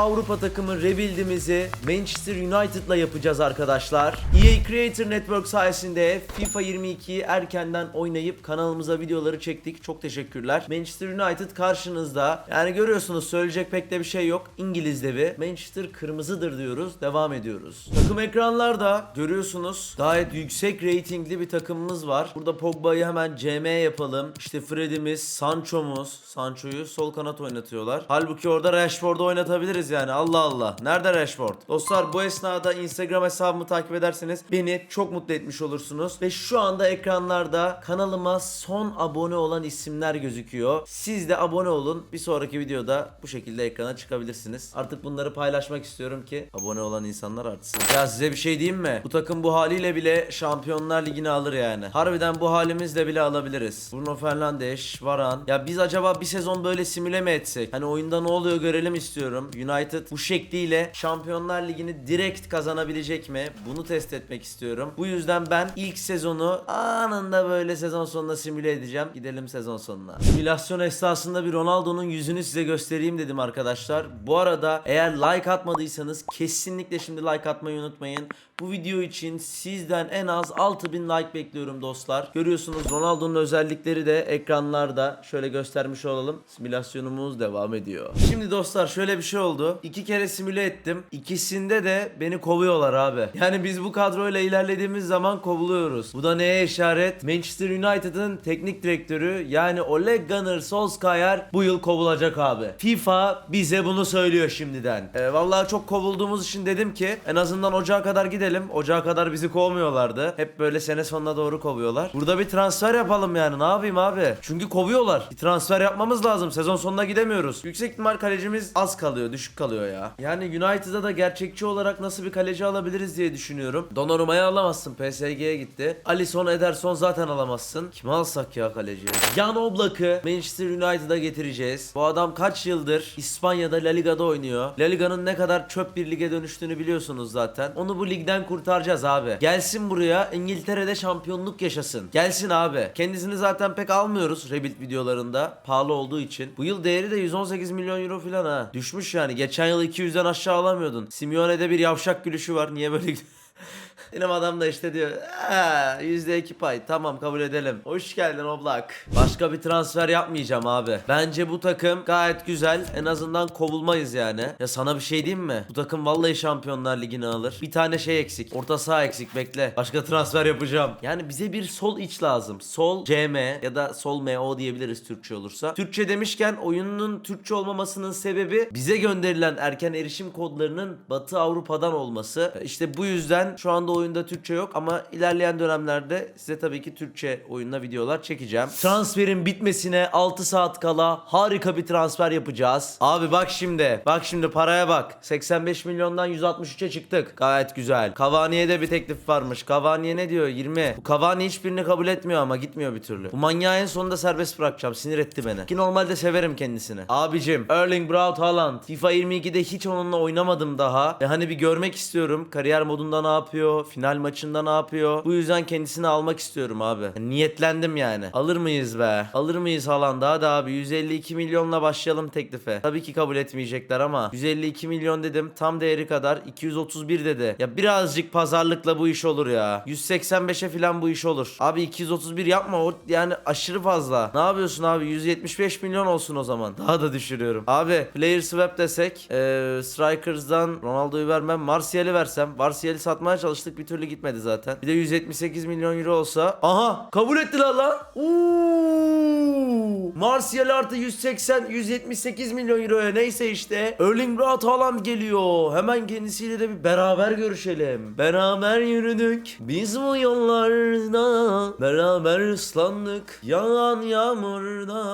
Avrupa takımı rebuild'imizi Manchester United'la yapacağız arkadaşlar. EA Creator Network sayesinde FIFA 22'yi erkenden oynayıp kanalımıza videoları çektik. Çok teşekkürler. Manchester United karşınızda. Yani görüyorsunuz söyleyecek pek de bir şey yok. İngiliz devi. Manchester kırmızıdır diyoruz. Devam ediyoruz. Takım ekranlarda görüyorsunuz gayet yüksek ratingli bir takımımız var. Burada Pogba'yı hemen CM yapalım. İşte Fred'imiz, Sancho'muz. Sancho'yu sol kanat oynatıyorlar. Halbuki orada Rashford'u oynatabiliriz yani. Allah Allah. Nerede Rashford? Dostlar bu esnada Instagram hesabımı takip ederseniz beni çok mutlu etmiş olursunuz. Ve şu anda ekranlarda kanalıma son abone olan isimler gözüküyor. Siz de abone olun. Bir sonraki videoda bu şekilde ekrana çıkabilirsiniz. Artık bunları paylaşmak istiyorum ki abone olan insanlar artsın. Ya size bir şey diyeyim mi? Bu takım bu haliyle bile Şampiyonlar Ligi'ni alır yani. Harbiden bu halimizle bile alabiliriz. Bruno Fernandes, Varan. Ya biz acaba bir sezon böyle simüle mi etsek? Hani oyunda ne oluyor görelim istiyorum. United bu şekliyle Şampiyonlar Ligi'ni direkt kazanabilecek mi? Bunu test etmek istiyorum. Bu yüzden ben ilk sezonu anında böyle sezon sonuna simüle edeceğim. Gidelim sezon sonuna. Simülasyon esnasında bir Ronaldo'nun yüzünü size göstereyim dedim arkadaşlar. Bu arada eğer like atmadıysanız kesinlikle şimdi like atmayı unutmayın. Bu video için sizden en az 6000 like bekliyorum dostlar. Görüyorsunuz Ronaldo'nun özellikleri de ekranlarda. Şöyle göstermiş olalım. Simülasyonumuz devam ediyor. Şimdi dostlar şöyle bir şey oldu. İki kere simüle ettim. İkisinde de beni kovuyorlar abi. Yani biz bu kadroyla ilerlediğimiz zaman kovuluyoruz. Bu da neye işaret? Manchester United'ın teknik direktörü yani Ole Gunnar Solskjaer bu yıl kovulacak abi. FIFA bize bunu söylüyor şimdiden. Ee, vallahi çok kovulduğumuz için dedim ki en azından ocağa kadar gidelim. Ocağa kadar bizi kovmuyorlardı. Hep böyle sene sonuna doğru kovuyorlar. Burada bir transfer yapalım yani. Ne yapayım abi? Çünkü kovuyorlar. Bir transfer yapmamız lazım. Sezon sonuna gidemiyoruz. Yüksek ihtimal kalecimiz az kalıyor. Düşük kalıyor ya. Yani United'a da gerçekçi olarak nasıl bir kaleci alabiliriz diye düşünüyorum. Donnarumma'yı alamazsın. PSG'ye gitti. Alisson Ederson zaten alamazsın. Kimi alsak ya kaleci? Jan Oblak'ı Manchester United'a getireceğiz. Bu adam kaç yıldır İspanya'da La Liga'da oynuyor. La Liga'nın ne kadar çöp bir lige dönüştüğünü biliyorsunuz zaten. Onu bu ligden kurtaracağız abi. Gelsin buraya İngiltere'de şampiyonluk yaşasın. Gelsin abi. Kendisini zaten pek almıyoruz Rebuild videolarında. Pahalı olduğu için. Bu yıl değeri de 118 milyon euro falan ha. Düşmüş yani. Geçen yıl 200'den aşağı alamıyordun. Simeone'de bir yavşak gülüşü var. Niye böyle Benim adam da işte diyor "Ha, yüzde iki pay tamam kabul edelim. Hoş geldin Oblak. Başka bir transfer yapmayacağım abi. Bence bu takım gayet güzel. En azından kovulmayız yani. Ya sana bir şey diyeyim mi? Bu takım vallahi Şampiyonlar Ligi'ni alır. Bir tane şey eksik. Orta saha eksik bekle. Başka transfer yapacağım. Yani bize bir sol iç lazım. Sol CM ya da sol MO diyebiliriz Türkçe olursa. Türkçe demişken oyunun Türkçe olmamasının sebebi bize gönderilen erken erişim kodlarının Batı Avrupa'dan olması. İşte bu yüzden şu anda oyunda Türkçe yok ama ilerleyen dönemlerde size tabii ki Türkçe oyunla videolar çekeceğim. Transferin bitmesine 6 saat kala harika bir transfer yapacağız. Abi bak şimdi. Bak şimdi paraya bak. 85 milyondan 163'e çıktık. Gayet güzel. Cavani'ye de bir teklif varmış. Cavani'ye ne diyor? 20. Bu Cavani hiçbirini kabul etmiyor ama gitmiyor bir türlü. Bu manyağı en sonunda serbest bırakacağım. Sinir etti beni. Ki normalde severim kendisini. Abicim Erling Braut Haaland. FIFA 22'de hiç onunla oynamadım daha. Ve hani bir görmek istiyorum. Kariyer modunda ne yapıyor? Final maçında ne yapıyor? Bu yüzden kendisini almak istiyorum abi. Niyetlendim yani. Alır mıyız be? Alır mıyız Haaland'ı? Hadi abi 152 milyonla başlayalım teklife. Tabii ki kabul etmeyecekler ama 152 milyon dedim. Tam değeri kadar 231 dedi. Ya birazcık pazarlıkla bu iş olur ya. 185'e falan bu iş olur. Abi 231 yapma o yani aşırı fazla. Ne yapıyorsun abi? 175 milyon olsun o zaman. Daha da düşürüyorum. Abi player swap desek eee Strikers'dan Ronaldo'yu vermem. Martial'i versem. Martial'i satmaya çalıştık bir türlü gitmedi zaten. Bir de 178 milyon euro olsa. Aha kabul ettiler lan. Uuu. Martial artı 180 178 milyon euroya neyse işte. Erling Braut Haaland geliyor. Hemen kendisiyle de bir beraber görüşelim. Beraber yürüdük. Biz bu yollarda beraber ıslandık. Yağan yağmurda.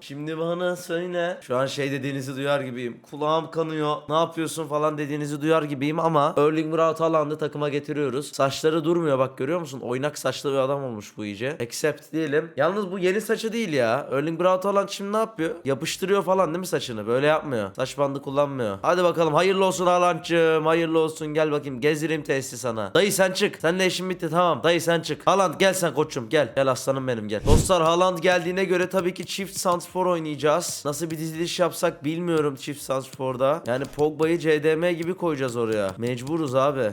Şimdi bana söyle. Şu an şey dediğinizi duyar gibiyim. Kulağım kanıyor. Ne yapıyorsun falan dediğinizi duyar gibiyim ama Erling Braut Haaland'ı takım takıma getiriyoruz. Saçları durmuyor bak görüyor musun? Oynak saçlı bir adam olmuş bu iyice. Accept diyelim. Yalnız bu yeni saçı değil ya. Erling Braut Haaland şimdi ne yapıyor? Yapıştırıyor falan değil mi saçını? Böyle yapmıyor. Saç bandı kullanmıyor. Hadi bakalım hayırlı olsun Haaland'cığım. Hayırlı olsun gel bakayım. Gezdireyim tesisi sana. Dayı sen çık. Seninle işin bitti tamam. Dayı sen çık. Haaland gel sen koçum gel. Gel aslanım benim gel. Dostlar Haaland geldiğine göre tabii ki çift santrfor oynayacağız. Nasıl bir diziliş yapsak bilmiyorum çift santrforda. Yani Pogba'yı CDM gibi koyacağız oraya. Mecburuz abi.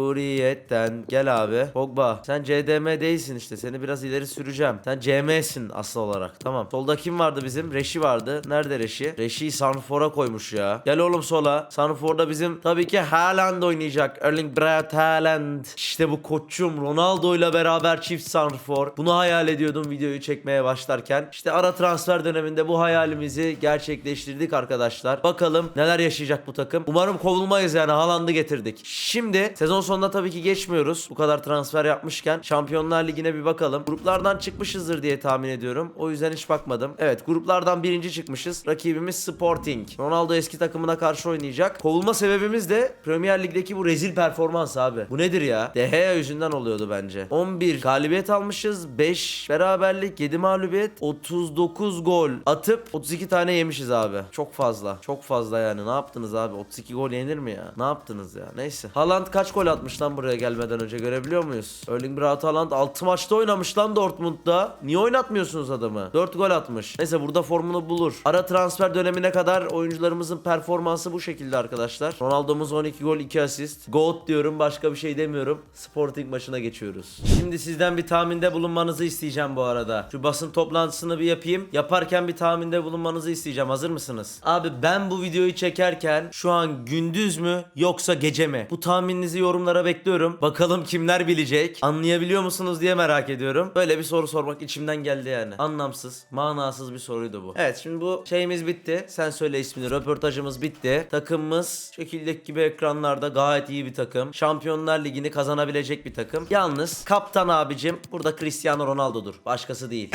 Mecburiyetten. Gel abi. Pogba sen CDM değilsin işte. Seni biraz ileri süreceğim. Sen CM'sin asıl olarak. Tamam. Solda kim vardı bizim? Reşi vardı. Nerede Reşi? Reşi'yi santrfora koymuş ya. Gel oğlum sola. Santrforda bizim tabii ki Haaland oynayacak. Erling Braut Haaland. İşte bu koçum Ronaldo ile beraber çift santrfor. Bunu hayal ediyordum videoyu çekmeye başlarken. İşte ara transfer döneminde bu hayalimizi gerçekleştirdik arkadaşlar. Bakalım neler yaşayacak bu takım. Umarım kovulmayız yani Haaland'ı getirdik. Şimdi sezon sonunda tabii ki geçmiyoruz. Bu kadar transfer yapmışken Şampiyonlar Ligi'ne bir bakalım. Gruplardan çıkmışızdır diye tahmin ediyorum. O yüzden hiç bakmadım. Evet gruplardan birinci çıkmışız. Rakibimiz Sporting. Ronaldo eski takımına karşı oynayacak. Kovulma sebebimiz de Premier Lig'deki bu rezil performans abi. Bu nedir ya? De Gea yüzünden oluyordu bence. 11 galibiyet almışız. 5 beraberlik, 7 mağlubiyet, 39 gol atıp 32 tane yemişiz abi. Çok fazla. Çok fazla yani. Ne yaptınız abi? 32 gol yenir mi ya? Ne yaptınız ya? Neyse. Haaland kaç gol atmış lan buraya gelmeden önce görebiliyor muyuz? Erling Braut Haaland 6 maçta oynamış lan Dortmund'da. Niye oynatmıyorsunuz adamı? 4 gol atmış. Neyse burada formunu bulur. Ara transfer dönemine kadar oyuncularımızın performansı bu şekilde arkadaşlar. Ronaldo'muz 12 gol 2 asist. Goat diyorum başka bir şey demiyorum. Sporting maçına geçiyoruz. Şimdi sizden bir tahminde bulunmanızı isteyeceğim bu arada. Şu basın toplantısını bir yapayım. Yaparken bir tahminde bulunmanızı isteyeceğim. Hazır mısınız? Abi ben bu videoyu çekerken şu an gündüz mü yoksa gece mi? Bu tahmininizi yorumlara bekliyorum. Bakalım kimler bilecek? Anlayabiliyor musunuz diye merak ediyorum. Böyle bir soru sormak içimden geldi yani. Anlamsız, manasız bir soruydu bu. Evet şimdi bu şeyimiz bitti. Sen söyle ismini. Röportajımız bitti. Takımımız şekildeki gibi ekranlarda gayet iyi bir takım. Şampiyonlar Ligi'ni kazanabilecek bir takım. Yalnız kaptan abicim burada Cristiano Ronaldo'dur. Başkası değil.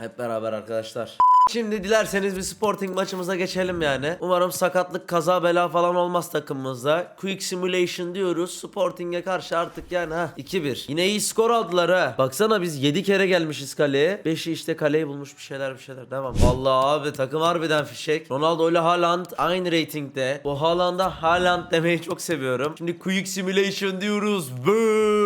Hep beraber arkadaşlar. Şimdi dilerseniz bir Sporting maçımıza geçelim yani. Umarım sakatlık, kaza, bela falan olmaz takımımızda. Quick Simulation diyoruz. Sporting'e karşı artık yani ha 2-1. Yine iyi skor aldılar ha. Baksana biz 7 kere gelmişiz kaleye. 5'i işte kaleyi bulmuş bir şeyler bir şeyler. Devam. Vallahi abi takım harbiden fişek. Ronaldo ile Haaland aynı reytingde. Bu Haaland'a Haaland demeyi çok seviyorum. Şimdi Quick Simulation diyoruz. Bıı.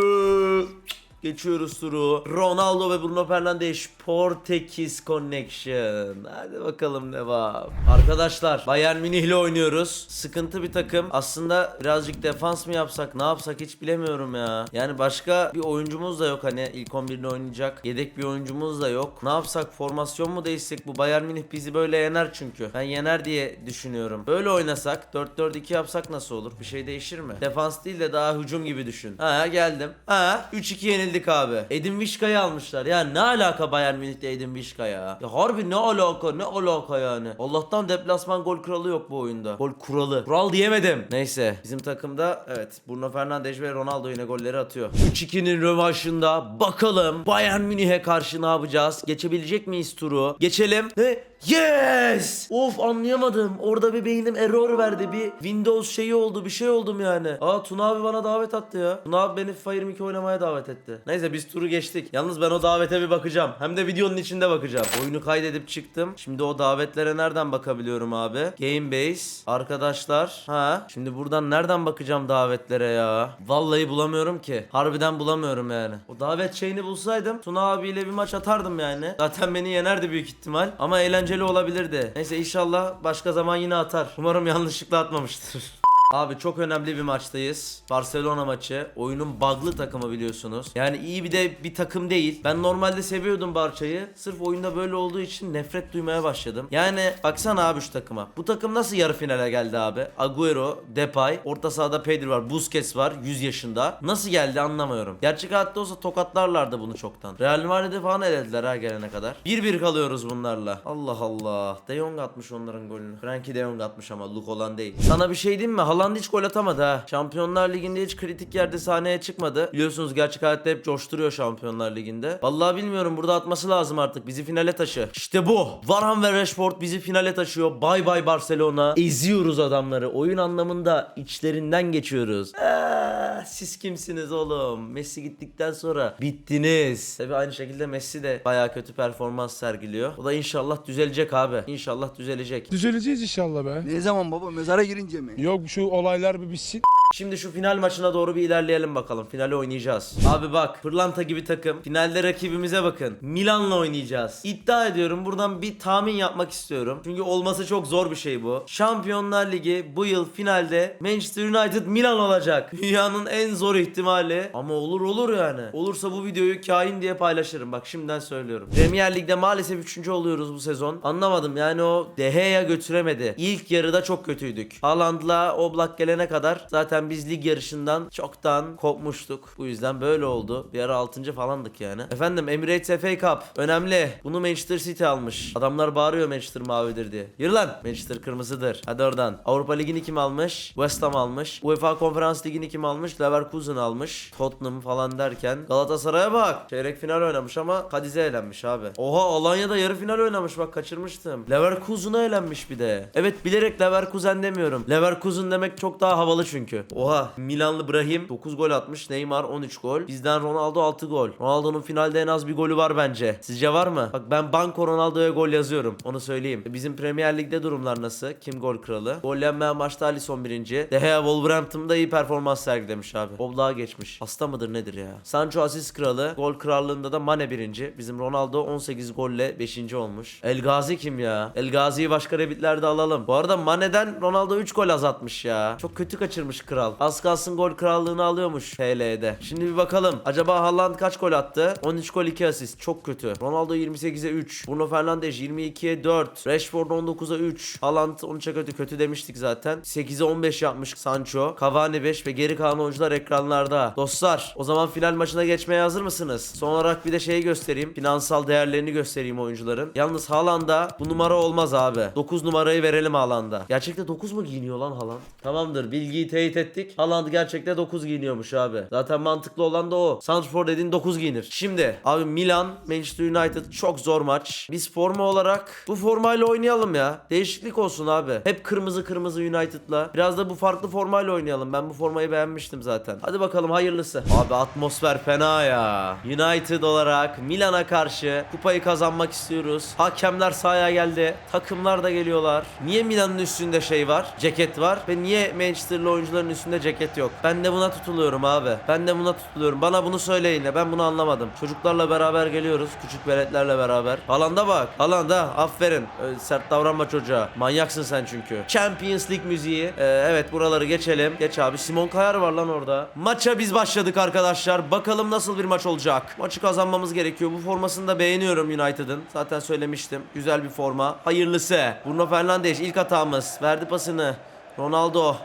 Geçiyoruz turu. Ronaldo ve Bruno Fernandes Portekiz Connection. Hadi bakalım devam. Arkadaşlar Bayern Münih ile oynuyoruz. Sıkıntı bir takım. Aslında birazcık defans mı yapsak ne yapsak hiç bilemiyorum ya. Yani başka bir oyuncumuz da yok hani ilk 11'de oynayacak. Yedek bir oyuncumuz da yok. Ne yapsak formasyon mu değişsek? Bu Bayern Münih bizi böyle yener çünkü. Ben yener diye düşünüyorum. Böyle oynasak 4-4-2 yapsak nasıl olur? Bir şey değişir mi? Defans değil de daha hücum gibi düşün. Ha geldim. Ha 3-2 yenildik abi. Edin Vişka'yı almışlar. Ya ne alaka Bayern Münih'te Edin Vişka ya? Ya harbi ne alaka ne alaka yani? Allah'tan deplasman gol kralı yok bu oyunda. Gol kuralı. Kural diyemedim. Neyse bizim takımda evet Bruno Fernandes ve Ronaldo yine golleri atıyor. 3-2'nin rövanşında bakalım Bayern Münih'e karşı ne yapacağız? Geçebilecek miyiz turu? Geçelim. Ve yes! Of anlayamadım. Orada bir beynim error verdi. Bir Windows şeyi oldu. Bir şey oldum yani. Aa Tuna abi bana davet attı ya. Tuna abi beni FIFA 22 oynamaya davet etti. Neyse biz turu geçtik. Yalnız ben o davete bir bakacağım. Hem de videonun içinde bakacağım. Oyunu kaydedip çıktım. Şimdi o davetlere nereden bakabiliyorum abi? Gamebase. Arkadaşlar. Ha. Şimdi buradan nereden bakacağım davetlere ya? Vallahi bulamıyorum ki. Harbiden bulamıyorum yani. O davet şeyini bulsaydım Tuna abiyle bir maç atardım yani. Zaten beni yenerdi büyük ihtimal. Ama eğlenceli olabilirdi. Neyse inşallah başka zaman yine atar. Umarım yanlışlıkla atmamıştır. Abi çok önemli bir maçtayız. Barcelona maçı. Oyunun bug'lı takımı biliyorsunuz. Yani iyi bir de bir takım değil. Ben normalde seviyordum Barça'yı. Sırf oyunda böyle olduğu için nefret duymaya başladım. Yani baksana abi şu takıma. Bu takım nasıl yarı finale geldi abi? Agüero, Depay, orta sahada Pedri var, Busquets var 100 yaşında. Nasıl geldi anlamıyorum. Gerçek hayatta olsa tokatlarlardı bunu çoktan. Real Madrid'i falan elediler ha gelene kadar. 1-1 kalıyoruz bunlarla. Allah Allah. De Jong atmış onların golünü. Frankie De Jong atmış ama Luke olan değil. Sana bir şey diyeyim mi? Haaland hiç gol atamadı ha. Şampiyonlar Ligi'nde hiç kritik yerde sahneye çıkmadı. Biliyorsunuz gerçek hayatta hep coşturuyor Şampiyonlar Ligi'nde. Vallahi bilmiyorum burada atması lazım artık. Bizi finale taşı. İşte bu. Varane ve Rashford bizi finale taşıyor. Bay bay Barcelona. Eziyoruz adamları. Oyun anlamında içlerinden geçiyoruz. Eee, siz kimsiniz oğlum? Messi gittikten sonra bittiniz. Tabi aynı şekilde Messi de baya kötü performans sergiliyor. O da inşallah düzelecek abi. İnşallah düzelecek. Düzeleceğiz inşallah be. Ne zaman baba mezara girince mi? Yok şu olaylar bir bitsin. Şimdi şu final maçına doğru bir ilerleyelim bakalım. Finali oynayacağız. Abi bak pırlanta gibi takım. Finalde rakibimize bakın. Milan'la oynayacağız. İddia ediyorum buradan bir tahmin yapmak istiyorum. Çünkü olması çok zor bir şey bu. Şampiyonlar Ligi bu yıl finalde Manchester United Milan olacak. Dünyanın en zor ihtimali. Ama olur olur yani. Olursa bu videoyu kain diye paylaşırım. Bak şimdiden söylüyorum. Premier Lig'de maalesef 3. oluyoruz bu sezon. Anlamadım yani o De Gea götüremedi. İlk yarıda çok kötüydük. Haaland'la Oblak gelene kadar zaten biz lig yarışından çoktan kopmuştuk. Bu yüzden böyle oldu. Bir ara 6. falandık yani. Efendim Emirates FA Cup önemli. Bunu Manchester City almış. Adamlar bağırıyor Manchester mavidir diye. Yürü lan. Manchester kırmızıdır. Hadi oradan. Avrupa Ligi'ni kim almış? West Ham almış. UEFA Konferans Ligi'ni kim almış? Leverkusen almış. Tottenham falan derken Galatasaray'a bak. Çeyrek final oynamış ama Kadiz'e elenmiş abi. Oha Alanya'da yarı final oynamış bak kaçırmıştım. Leverkusen'a elenmiş bir de. Evet bilerek Leverkusen demiyorum. Leverkusen demek çok daha havalı çünkü. Oha Milanlı Brahim 9 gol atmış. Neymar 13 gol. Bizden Ronaldo 6 gol. Ronaldo'nun finalde en az bir golü var bence. Sizce var mı? Bak ben Banko Ronaldo'ya gol yazıyorum. Onu söyleyeyim. Bizim Premier Lig'de durumlar nasıl? Kim gol kralı? Gol yenmeyen maçta Alisson birinci. De Gea Wolverhampton'da iyi performans sergilemiş abi. Oblak'a geçmiş. Hasta mıdır nedir ya? Sancho asist kralı. Gol krallığında da Mane birinci. Bizim Ronaldo 18 golle 5. olmuş. El Gazi kim ya? El Gazi'yi başka rebitlerde alalım. Bu arada Mane'den Ronaldo 3 gol azaltmış ya. Çok kötü kaçırmış kral. Az kalsın gol krallığını alıyormuş PL'de. Şimdi bir bakalım. Acaba Haaland kaç gol attı? 13 gol 2 asist. Çok kötü. Ronaldo 28'e 3. Bruno Fernandes 22'ye 4. Rashford 19'a 3. Haaland 13'e kötü. Kötü demiştik zaten. 8'e 15 yapmış Sancho. Cavani 5 ve geri kalan oyuncular ekranlarda. Dostlar o zaman final maçına geçmeye hazır mısınız? Son olarak bir de şeyi göstereyim. Finansal değerlerini göstereyim oyuncuların. Yalnız Haaland'a bu numara olmaz abi. 9 numarayı verelim Haaland'a. Gerçekte 9 mu giyiniyor lan Haaland? Tamamdır bilgiyi teyit ettik. Haaland gerçekte 9 giyiniyormuş abi. Zaten mantıklı olan da o. Santrfor dediğin 9 giyinir. Şimdi abi Milan, Manchester United çok zor maç. Biz forma olarak bu formayla oynayalım ya. Değişiklik olsun abi. Hep kırmızı kırmızı United'la. Biraz da bu farklı formayla oynayalım. Ben bu formayı beğenmiştim zaten. Hadi bakalım hayırlısı. Abi atmosfer fena ya. United olarak Milan'a karşı kupayı kazanmak istiyoruz. Hakemler sahaya geldi. Takımlar da geliyorlar. Niye Milan'ın üstünde şey var? Ceket var. Ve niye Manchester'lı oyuncuların üstünde ceket yok? Ben de buna tutuluyorum abi. Ben de buna tutuluyorum. Bana bunu söyleyin de ben bunu anlamadım. Çocuklarla beraber geliyoruz. Küçük veletlerle beraber. Halanda bak. Halanda aferin. Sert davranma çocuğa. Manyaksın sen çünkü. Champions League müziği. Ee, evet buraları geçelim. Geç abi. Simon Kayar var lan orada. Maça biz başladık arkadaşlar. Bakalım nasıl bir maç olacak. Maçı kazanmamız gerekiyor. Bu formasını da beğeniyorum United'ın. Zaten söylemiştim. Güzel bir forma. Hayırlısı. Bruno Fernandes ilk hatamız. Verdi pasını. Ronaldo.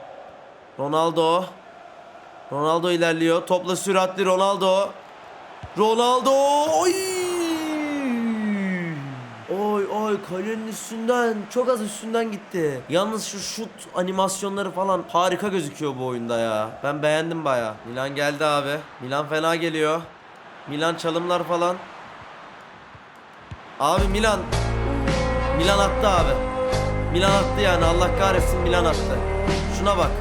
Ronaldo. Ronaldo ilerliyor. Topla süratli Ronaldo. Ronaldo. Oy! Oy oy kalenin üstünden çok az üstünden gitti. Yalnız şu şut animasyonları falan harika gözüküyor bu oyunda ya. Ben beğendim baya. Milan geldi abi. Milan fena geliyor. Milan çalımlar falan. Abi Milan. Milan attı abi. Milan attı yani Allah kahretsin Milan attı. Şuna bak.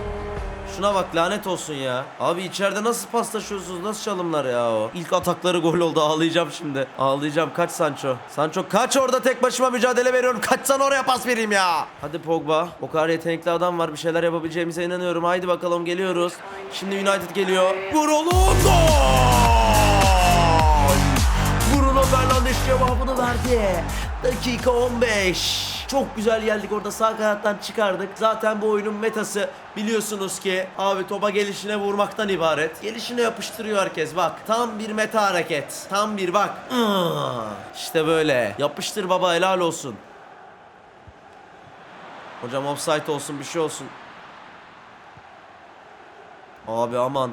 Şuna bak lanet olsun ya. Abi içeride nasıl paslaşıyorsunuz? Nasıl çalımlar ya o? İlk atakları gol oldu. Ağlayacağım şimdi. Ağlayacağım. Kaç Sancho. Sancho kaç orada tek başıma mücadele veriyorum. Kaçsan oraya pas vereyim ya. Hadi Pogba. O kadar yetenekli adam var. Bir şeyler yapabileceğimize inanıyorum. Haydi bakalım geliyoruz. Şimdi United geliyor. Bruno gol! Bruno Fernandes cevabını verdi. Dakika 15. Çok güzel geldik orada sağ kanattan çıkardık. Zaten bu oyunun metası biliyorsunuz ki abi topa gelişine vurmaktan ibaret. Gelişine yapıştırıyor herkes bak. Tam bir meta hareket. Tam bir bak. İşte böyle. Yapıştır baba helal olsun. Hocam offside olsun bir şey olsun. Abi aman.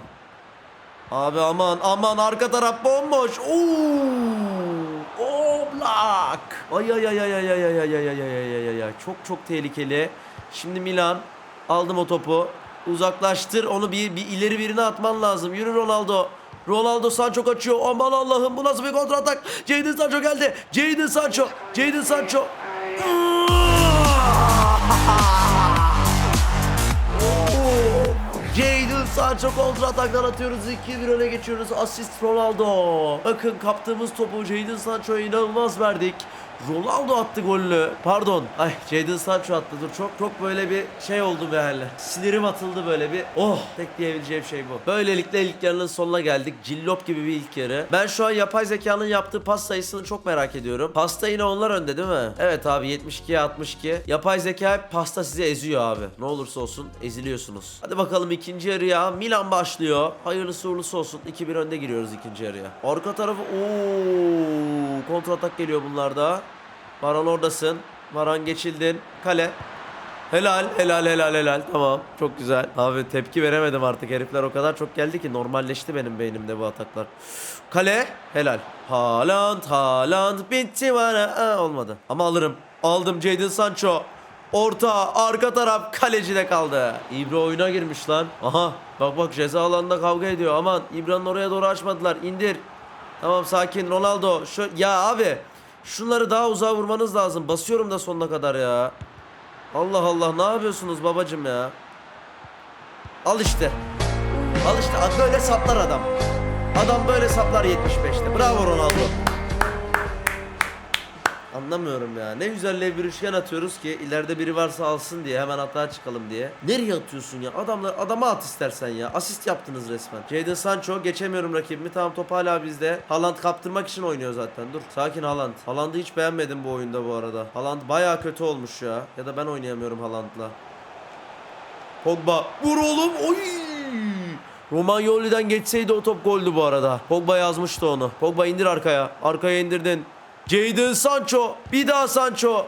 Abi aman aman arka taraf bomboş. Oo! Oblak. Ay ay ay ay ay ay ay ay ay ay ay ay ay ay. Çok çok tehlikeli. Şimdi Milan aldım o topu. Uzaklaştır. Onu bir, bir ileri birine atman lazım. Yürü Ronaldo. Ronaldo Sancho kaçıyor. Aman Allah'ım bu nasıl bir kontra atak? Jadon Sancho geldi. Jadon Sancho. Jadon Sancho. Jadon kontra ataklar atıyoruz. 2-1 öne geçiyoruz. Asist Ronaldo. Bakın kaptığımız topu Jadon Sancho'ya inanılmaz verdik. Ronaldo attı golünü. Pardon. Ay Jadon Sancho attı. Dur çok çok böyle bir şey oldu hale. Sinirim atıldı böyle bir. Oh tek diyebileceğim şey bu. Böylelikle ilk yarının sonuna geldik. Cillop gibi bir ilk yarı. Ben şu an yapay zekanın yaptığı pas sayısını çok merak ediyorum. Pasta yine onlar önde değil mi? Evet abi 72'ye 62. Yapay zeka pasta sizi eziyor abi. Ne olursa olsun eziliyorsunuz. Hadi bakalım ikinci yarıya. Milan başlıyor. Hayırlısı uğurlusu olsun. 2-1 önde giriyoruz ikinci yarıya. Arka tarafı ooo kontra atak geliyor bunlarda. Varan oradasın. Varan geçildin. Kale. Helal, helal, helal, helal. Tamam. Çok güzel. Abi tepki veremedim artık. Herifler o kadar çok geldi ki normalleşti benim beynimde bu ataklar. Kale. Helal. Haaland, Haaland. Bitti bana. Aa, olmadı. Ama alırım. Aldım Jadon Sancho. Orta, arka taraf kalecide kaldı. İbra oyuna girmiş lan. Aha. Bak bak ceza alanında kavga ediyor. Aman İbra'nın oraya doğru açmadılar. İndir. Tamam sakin Ronaldo. Şu ya abi şunları daha uzağa vurmanız lazım. Basıyorum da sonuna kadar ya. Allah Allah ne yapıyorsunuz babacım ya? Al işte. Al işte böyle saplar adam. Adam böyle saplar 75'te. Bravo Ronaldo. Anlamıyorum ya. Ne güzel üçgen atıyoruz ki ileride biri varsa alsın diye hemen hata çıkalım diye. Nereye atıyorsun ya? Adamlar adama at istersen ya. Asist yaptınız resmen. Jadon Sancho geçemiyorum rakibimi. Tamam top hala bizde. Haaland kaptırmak için oynuyor zaten. Dur. Sakin Haaland. Haaland'ı hiç beğenmedim bu oyunda bu arada. Haaland bayağı kötü olmuş ya. Ya da ben oynayamıyorum Haaland'la. Pogba. Vur oğlum. Oy. Romagnoli'den geçseydi o top goldü bu arada. Pogba yazmıştı onu. Pogba indir arkaya. Arkaya indirdin. Jadon Sancho. Bir daha Sancho.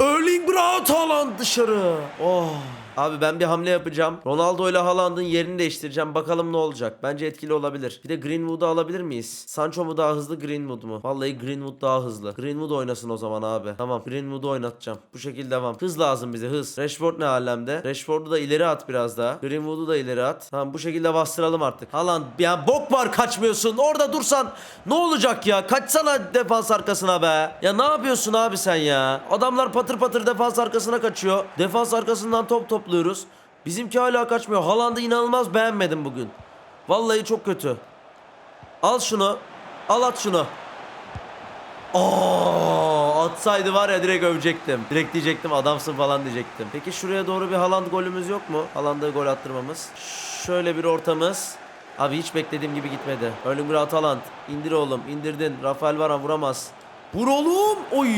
Erling Braut Haaland dışarı. Oh. Abi ben bir hamle yapacağım. Ronaldo ile Haaland'ın yerini değiştireceğim. Bakalım ne olacak. Bence etkili olabilir. Bir de Greenwood'u alabilir miyiz? Sancho mu daha hızlı Greenwood mu? Vallahi Greenwood daha hızlı. Greenwood oynasın o zaman abi. Tamam Greenwood'u oynatacağım. Bu şekilde devam. Hız lazım bize hız. Rashford ne alemde? Rashford'u da ileri at biraz daha. Greenwood'u da ileri at. Tamam bu şekilde bastıralım artık. Haaland ya bok var kaçmıyorsun. Orada dursan ne olacak ya? Kaçsana defans arkasına be. Ya ne yapıyorsun abi sen ya? Adamlar patır patır defans arkasına kaçıyor. Defans arkasından top topluyoruz. Bizimki hala kaçmıyor. Haaland'ı inanılmaz beğenmedim bugün. Vallahi çok kötü. Al şunu. Al at şunu. Aa, atsaydı var ya direkt övecektim. Direkt diyecektim adamsın falan diyecektim. Peki şuraya doğru bir Haaland golümüz yok mu? Haaland'a gol attırmamız. Şöyle bir ortamız. Abi hiç beklediğim gibi gitmedi. Erling Braut Haaland. İndir oğlum indirdin. Rafael Varane vuramaz. Vur oğlum. Oy.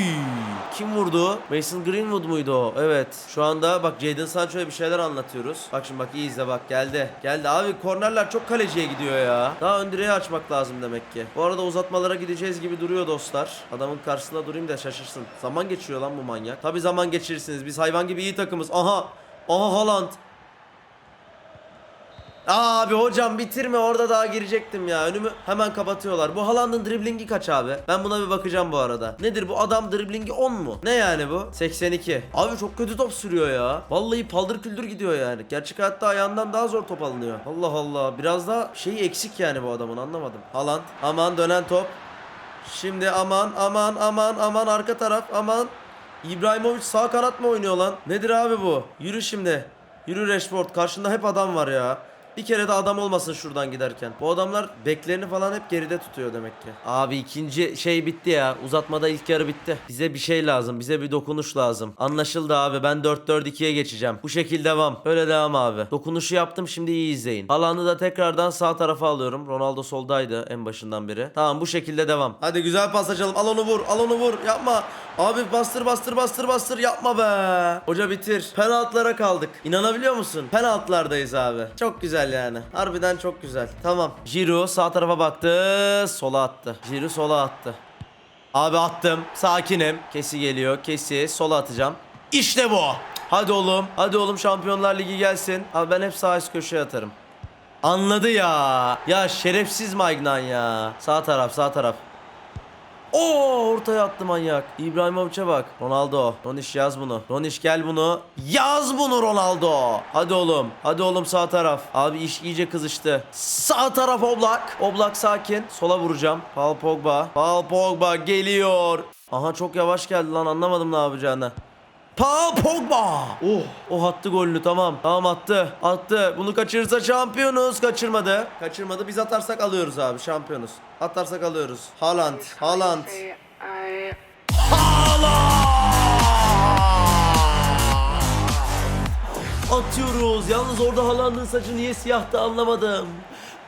Kim vurdu? Mason Greenwood muydu o? Evet. Şu anda bak Jadon Sancho'ya bir şeyler anlatıyoruz. Bak şimdi bak iyi izle bak geldi. Geldi abi kornerler çok kaleciye gidiyor ya. Daha ön direği açmak lazım demek ki. Bu arada uzatmalara gideceğiz gibi duruyor dostlar. Adamın karşısında durayım da şaşırsın. Zaman geçiriyor lan bu manyak. Tabi zaman geçirirsiniz. Biz hayvan gibi iyi takımız. Aha. Aha Haaland. Abi hocam bitirme orada daha girecektim ya. Önümü hemen kapatıyorlar. Bu Haaland'ın driblingi kaç abi? Ben buna bir bakacağım bu arada. Nedir bu adam driblingi 10 mu? Ne yani bu? 82. Abi çok kötü top sürüyor ya. Vallahi paldır küldür gidiyor yani. Gerçek hayatta ayağından daha zor top alınıyor. Allah Allah. Biraz daha şey eksik yani bu adamın anlamadım. Haaland. Aman dönen top. Şimdi aman aman aman aman arka taraf aman. İbrahimovic sağ kanat mı oynuyor lan? Nedir abi bu? Yürü şimdi. Yürü Rashford. Karşında hep adam var ya. Bir kere de adam olmasın şuradan giderken. Bu adamlar beklerini falan hep geride tutuyor demek ki. Abi ikinci şey bitti ya. Uzatmada ilk yarı bitti. Bize bir şey lazım. Bize bir dokunuş lazım. Anlaşıldı abi. Ben 4-4-2'ye geçeceğim. Bu şekilde devam. Böyle devam abi. Dokunuşu yaptım. Şimdi iyi izleyin. Alanı da tekrardan sağ tarafa alıyorum. Ronaldo soldaydı en başından beri. Tamam bu şekilde devam. Hadi güzel pas açalım. Al onu vur. Al onu vur. Yapma. Abi bastır bastır bastır bastır. Yapma be. Hoca bitir. Penaltılara kaldık. İnanabiliyor musun? Penaltılardayız abi. Çok güzel yani. Harbiden çok güzel. Tamam. Giroud sağ tarafa baktı. Sola attı. Giroud sola attı. Abi attım. Sakinim. Kesi geliyor. Kesi. Sola atacağım. İşte bu. Hadi oğlum. Hadi oğlum Şampiyonlar Ligi gelsin. Abi ben hep sağ üst köşeye atarım. Anladı ya. Ya şerefsiz Magnan ya. Sağ taraf sağ taraf. Oo ortaya attı manyak. İbrahimovic'e bak. Ronaldo. Roniş yaz bunu. Roniş gel bunu. Yaz bunu Ronaldo. Hadi oğlum. Hadi oğlum sağ taraf. Abi iş iyice kızıştı. Sağ taraf Oblak. Oblak sakin. Sola vuracağım. Paul Pogba. Paul Pogba geliyor. Aha çok yavaş geldi lan anlamadım ne yapacağını. Paul Pogba. Oh, o attı golünü tamam. Tamam attı. Attı. Bunu kaçırırsa şampiyonuz. Kaçırmadı. Kaçırmadı. Biz atarsak alıyoruz abi. Şampiyonuz. Atarsak alıyoruz. Haaland. Haaland. Atıyoruz. Yalnız orada Haaland'ın saçı niye siyahtı anlamadım.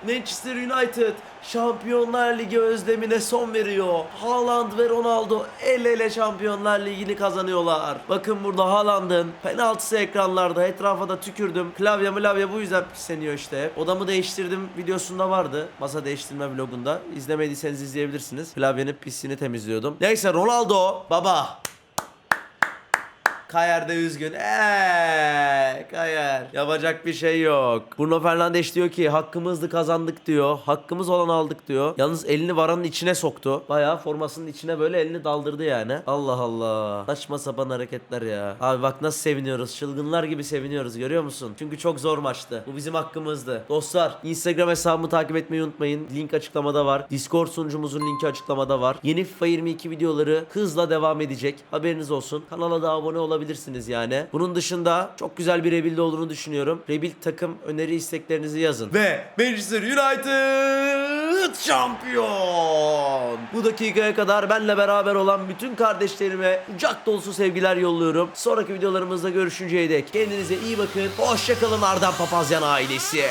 Manchester United Şampiyonlar Ligi özlemine son veriyor. Haaland ve Ronaldo el ele Şampiyonlar Ligi'ni kazanıyorlar. Bakın burada Haaland'ın penaltısı ekranlarda etrafa da tükürdüm. Klavye mlavye bu yüzden pisleniyor işte. Odamı değiştirdim videosunda vardı. Masa değiştirme vlogunda. İzlemediyseniz izleyebilirsiniz. Klavyenin pisliğini temizliyordum. Neyse Ronaldo baba Kayer de üzgün. Eee Kayer. Yapacak bir şey yok. Bruno Fernandes diyor ki hakkımızdı kazandık diyor. Hakkımız olan aldık diyor. Yalnız elini varanın içine soktu. Bayağı formasının içine böyle elini daldırdı yani. Allah Allah. Saçma sapan hareketler ya. Abi bak nasıl seviniyoruz. Çılgınlar gibi seviniyoruz görüyor musun? Çünkü çok zor maçtı. Bu bizim hakkımızdı. Dostlar Instagram hesabımı takip etmeyi unutmayın. Link açıklamada var. Discord sunucumuzun linki açıklamada var. Yeni FIFA 22 videoları hızla devam edecek. Haberiniz olsun. Kanala da abone olabilirsiniz yani. Bunun dışında çok güzel bir rebuild olduğunu düşünüyorum. Rebuild takım öneri isteklerinizi yazın. Ve Manchester United şampiyon. Bu dakikaya kadar benle beraber olan bütün kardeşlerime kucak dolusu sevgiler yolluyorum. Sonraki videolarımızda görüşünceye dek kendinize iyi bakın. Hoşçakalın Ardan Papazyan ailesi.